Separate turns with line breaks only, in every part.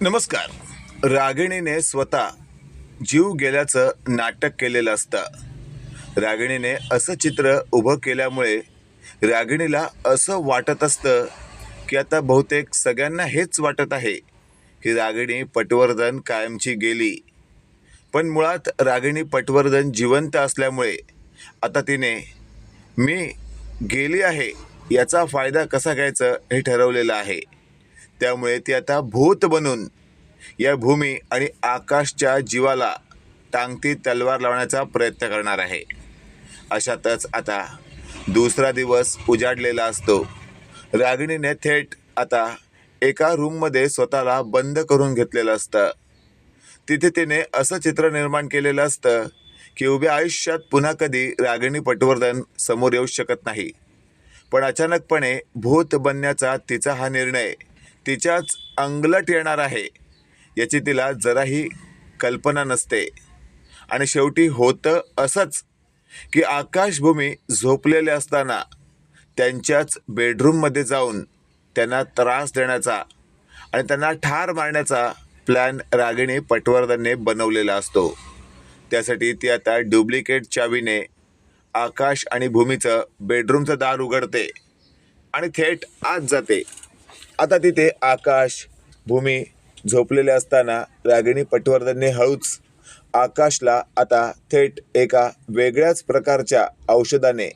नमस्कार. रागिणीने स्वतः जीव गेल्याचं नाटक केलेलं असतं. रागिणीने असं चित्र उभं केल्यामुळे रागिणीला असं वाटत असतं की आता बहुतेक सगळ्यांना हेच वाटत आहे की रागिणी पटवर्धन कायमची गेली. पण मुळात रागिणी पटवर्धन जिवंत असल्यामुळे आता तिने मी गेली आहे याचा फायदा कसा घ्यायचा हे ठरवलेलं आहे. त्यामुळे ती आता भूत बनून या भूमी आणि आकाशच्या जीवाला टांगती तलवार लावण्याचा प्रयत्न करणार आहे. अशातच आता दुसरा दिवस उजाडलेला असतो. रागिणीने थेट आता एका रूममध्ये स्वतःला बंद करून घेतलेलं असतं. तिथे तिने असं चित्र निर्माण केलेलं असतं की उभ्या आयुष्यात पुन्हा कधी रागिणी पटवर्धन समोर येऊ शकत नाही. पण अचानकपणे भूत बनण्याचा तिचा हा निर्णय तिच्याच अंगलट येणार आहे. याची तिला जराही कल्पना नसते. आणि शेवटी होतं असंच की आकाशभूमी झोपलेले असताना त्यांच्याच बेडरूममध्ये जाऊन त्यांना त्रास देण्याचा आणि त्यांना ठार मारण्याचा प्लॅन रागिणी पटवर्धनने बनवलेला असतो. त्यासाठी ती आता डुप्लिकेट चावीने आकाश आणि भूमीचं बेडरूमचं दार उघडते आणि थेट आत जाते. आता तिथे आकाश भूमी झोपलेले असताना रागिणी पटवर्धनने हळूच आकाशला आता थेट एका वेगळ्याच प्रकारच्या औषधाने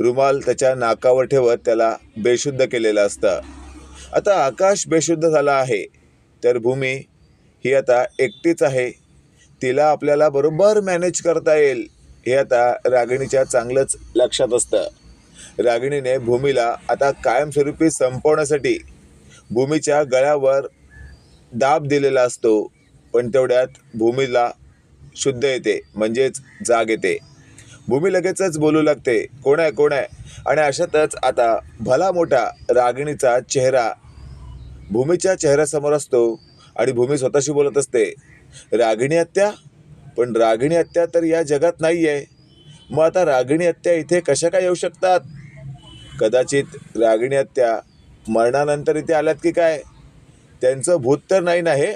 रुमाल त्याच्या नाकावर ठेवत त्याला बेशुद्ध केलेलं असतं. आता आकाश बेशुद्ध झाला आहे तर भूमी ही आता एकटीच आहे. तिला आपल्याला बरोबर मॅनेज करता येईल हे आता रागिणीच्या चांगलंच लक्षात असतं. रागिणीने भूमीला आता कायमस्वरूपी संपवण्यासाठी भूमीच्या गळ्यावर दाब दिलेला असतो पण तेवढ्यात भूमीला शुद्ध येते म्हणजेच जाग येते. भूमी लगेचच बोलू लागते कोण आहे कोण आहे? आणि अशातच आता भला मोठा रागिणीचा चेहरा भूमीच्या चेहऱ्यासमोर असतो आणि भूमी स्वतःशी बोलत असते. रागिणी हत्या? पण रागिणी हत्या तर या जगात नाही आहे मग आता रागिणी हत्या इथे कशा काय येऊ शकतात? कदाचित रागिणी हत्या मरणानंतर इथे आल्यात की काय? त्यांचं भूत तर नाही ना हे?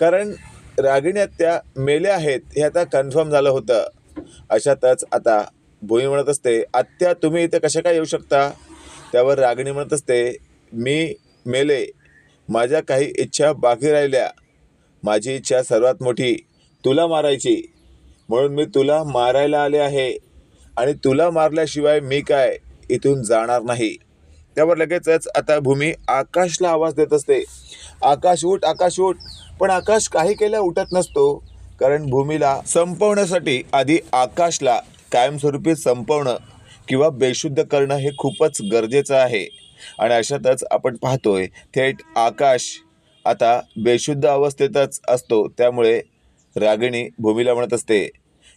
कारण रागिणी त्या मेल्या आहेत हे आता कन्फर्म झालं होतं. अशातच आता भूमी म्हणत असते आत्या तुम्ही इथे कशा काय येऊ शकता? त्यावर रागिणी म्हणत असते मी मेले. माझ्या काही इच्छा बाकी राहिल्या. माझी इच्छा सर्वात मोठी तुला मारायची. म्हणून मी तुला मारायला आले आहे. आणि तुला मारल्याशिवाय मी काय इथून जाणार नाही. त्यावर लगेचच आता भूमी आकाशला आवाज देत असते. आकाश उठ आकाश उठ. पण आकाश काही केल्या उठत नसतो. कारण भूमीला संपवण्यासाठी आधी आकाशला कायमस्वरूपी संपवणं किंवा बेशुद्ध करणं हे खूपच गरजेचं आहे. आणि अशातच आपण पाहतोय थेट आकाश आता बेशुद्ध अवस्थेतच असतो. त्यामुळे रागिणी भूमीला म्हणत असते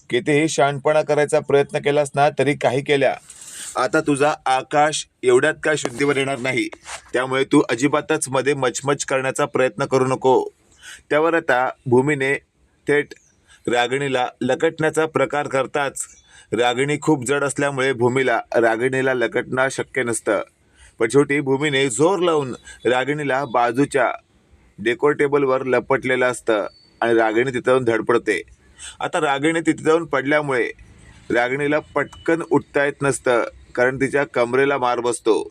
कितीही शहाणपणा करायचा प्रयत्न केलास ना तरी काही केल्या. आता तुझा आकाश एवढ्यात काय शुद्धीवर येणार नाही. त्यामुळे तू अजिबातच मध्ये मचमच करण्याचा प्रयत्न करू नको. त्यावर आता भूमीने थेट रागिणीला लकटण्याचा प्रकार करताच रागिणी खूप जड असल्यामुळे भूमीला रागिणीला लकटणं शक्य नसतं. पण शेवटी भूमीने जोर लावून रागिणीला बाजूच्या डेकोर टेबलवर लपटलेलं असतं आणि रागिणी तिथं जाऊन धडपडते. आता रागिणी तिथे जाऊन पडल्यामुळे रागिणीला पटकन उठता येत नसतं. कारण तिच्या कमरेला मार बसतो.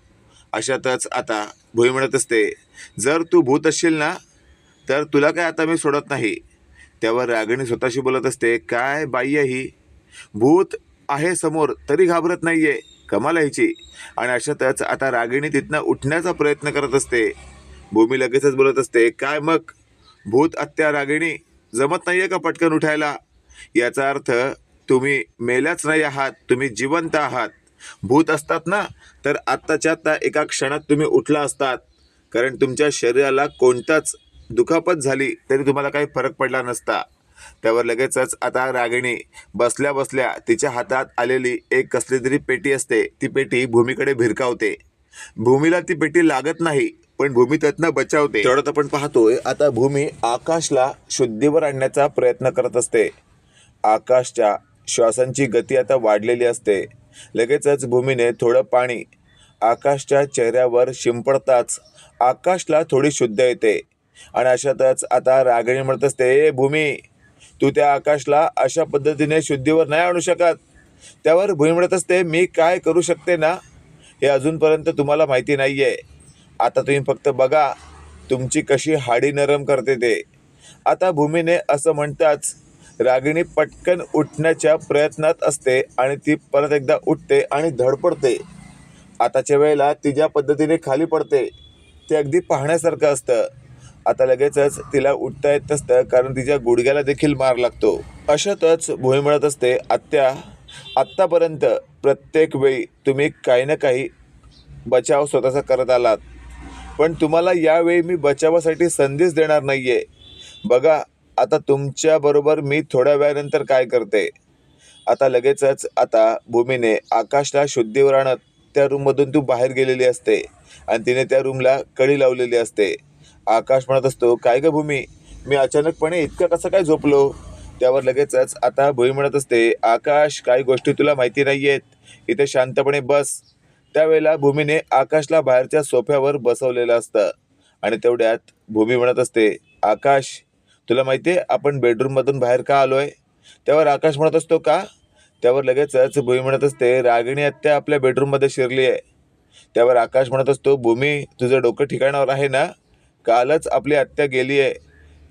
अशातच आता भुई म्हणत असते जर तू भूत असशील ना तर तुला काय आता मी सोडत नाही. त्यावर रागिणी स्वतःशी बोलत असते काय बाई ही? भूत आहे समोर तरी घाबरत नाही आहे कमाल यायची आणि अशातच आता रागिणी तिथनं उठण्याचा प्रयत्न करत असते. भूमी लगेचच बोलत असते काय मग? भूत अत्या रागिणी जमत नाही आहे का पटकन उठायला? याचा अर्थ तुम्ही मेल्याच नाही आहात तुम्ही जिवंत आहात. भूत असतात ना तर आत्ताच्या आत्ता एका क्षणात तुम्ही उठला असतात. कारण तुमच्या शरीराला कोणताच दुखापत झाली तरी तुम्हाला काही फरक पडला नसता. त्यावर लगेचच आता रागिणी बसल्या बसल्या तिच्या हातात आलेली एक कसली तरी पेटी असते ती पेटी भूमीकडे भिरकावते. भूमीला ती पेटी लागत नाही पण भूमी त्यातनं बचावते. तेवढ्यात आपण पाहतोय आता भूमी आकाशला शुद्धीवर आणण्याचा प्रयत्न करत असते. आकाशच्या श्वासांची गती आता वाढलेली असते. लगेचच भूमीने थोडं पाणी आकाशच्या चेहऱ्यावर शिंपडताच आकाशला थोडी शुद्ध येते. आणि अशातच आता रागिणी म्हणत असते "ए भूमी तू त्या आकाशला अशा पद्धतीने शुद्धीवर नाही आणू शकत. त्यावर भूमी म्हणत असते मी काय करू शकते ना? हे अजूनपर्यंत तुम्हाला माहिती नाही आहे आता तुम्ही फक्त बघा तुमची कशी हाडी नरम करते ते. आता भूमीने असं म्हणताच रागिणी पटकन उठण्याच्या प्रयत्नात असते आणि ती परत एकदा उठते आणि धडपडते. आताच्या वेळेला ती ज्या पद्धतीने खाली पडते ते अगदी पाहण्यासारखं असतं. आता लगेचच तिला उठता येत नसतं कारण तिच्या गुडघ्याला देखील मार लागतो. अशातच भुई मिळत असते आत्या आत्तापर्यंत प्रत्येक वेळी तुम्ही काही ना काही बचाव स्वतःचा करत आलात. पण तुम्हाला यावेळी मी बचावासाठी संधीच देणार नाही आहे बघा आता तुमच्याबरोबर मी थोड्या वेळानंतर काय करते? आता लगेचच आता भूमीने आकाशला शुद्धीवर आणत त्या रूममधून तू बाहेर गेलेली असते आणि तिने त्या रूमला कडी लावलेली असते. आकाश म्हणत असतो काय ग भूमी? मी अचानकपणे इतकं कसं काय झोपलो? त्यावर लगेचच आता भूमी म्हणत असते आकाश काही गोष्टी तुला माहिती नाही आहेत इथे शांतपणे बस. त्यावेळेला भूमीने आकाशला बाहेरच्या सोफ्यावर बसवलेलं असतं आणि तेवढ्यात भूमी म्हणत असते आकाश तुला माहिती आहे आपण बेडरूममधून बाहेर का आलो आहे त्यावर आकाश म्हणत असतो का? त्यावर लगेचच भूमी म्हणत असते रागिणी आत्या आपल्या बेडरूममध्ये शिरली आहे. त्यावर आकाश म्हणत असतो भूमी तुझं डोकं ठिकाणावर आहे ना? कालच आपली आत्या गेली आहे.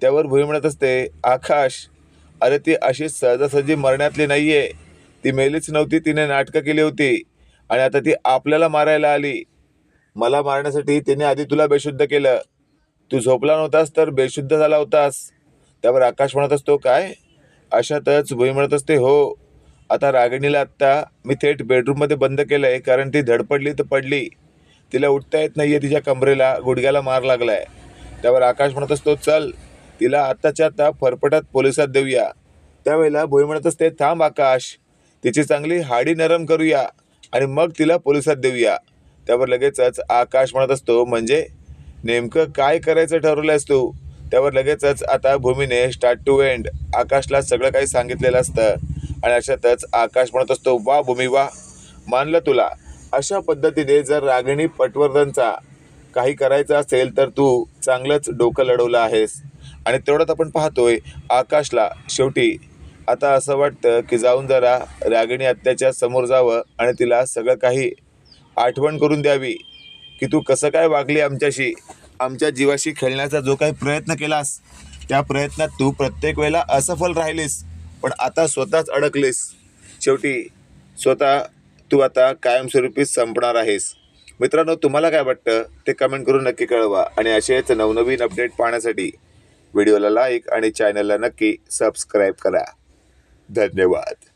त्यावर भूमी म्हणत असते आकाश अरे ती अशी सहजासहजी मरण्यातली नाही आहे ती मेलीच नव्हती तिने नाटकं केली होती. आणि आता ती आपल्याला मारायला आली. मला मारण्यासाठी तिने आधी तुला बेशुद्ध केलं. तू झोपला नव्हतास तर बेशुद्ध झाला होतास. त्यावर आकाश म्हणत असतो काय? अशातच भुई म्हणत असते हो. आता रागिणीला आत्ता मी थेट बेडरूममध्ये बंद केलं आहे कारण ती धडपडली तर पडली. तिला उठता येत नाही आहे तिच्या कमरेला गुडघ्याला मार लागला आहे त्यावर आकाश म्हणत असतो चल तिला आत्ताच्या आत्ता फरफटात पोलिसात देऊया. त्यावेळेला भुई म्हणत असते थांब आकाश तिची चांगली हाडी नरम करूया आणि मग तिला पोलिसात देऊया. त्यावर लगेचच आकाश म्हणत असतो म्हणजे नेमकं काय करायचं ठरवलं आहेस तू? त्यावर लगेचच आता भूमीने स्टार्ट टू एंड आकाशला सगळं काही सांगितलेलं असतं. आणि अशातच आकाश म्हणत असतो वा भूमी वा. मानलं तुला. अशा पद्धतीने जर रागिणी पटवर्धनचा काही करायचं असेल तर तू चांगलंच डोकं लढवलं आहेस. आणि तेवढ्यात आपण पाहतोय आकाशला शेवटी. आता असं वाटतं की जाऊन जरा रागिणी आत्याच्या समोर जावं आणि तिला सगळं काही आठवण करून द्यावी. की तू कसं काय वागली आमच्याशी? आमच्या जीवाशी खेळण्याचा जो काही प्रयत्न केलास त्या प्रयत्नात तू प्रत्येक वेळेला असफल राहिलीस पण आता स्वतःच अडकलीस. शेवटी स्वतः तू आता कायमस्वरूपी संपणार आहेस. मित्रांनो तुम्हाला काय वाटतं? ते कमेंट करून नक्की कळवा आणि असेच नवनवीन अपडेट पाहण्यासाठी व्हिडिओला लाईक आणि चॅनलला नक्की सबस्क्राईब करा. धन्यवाद.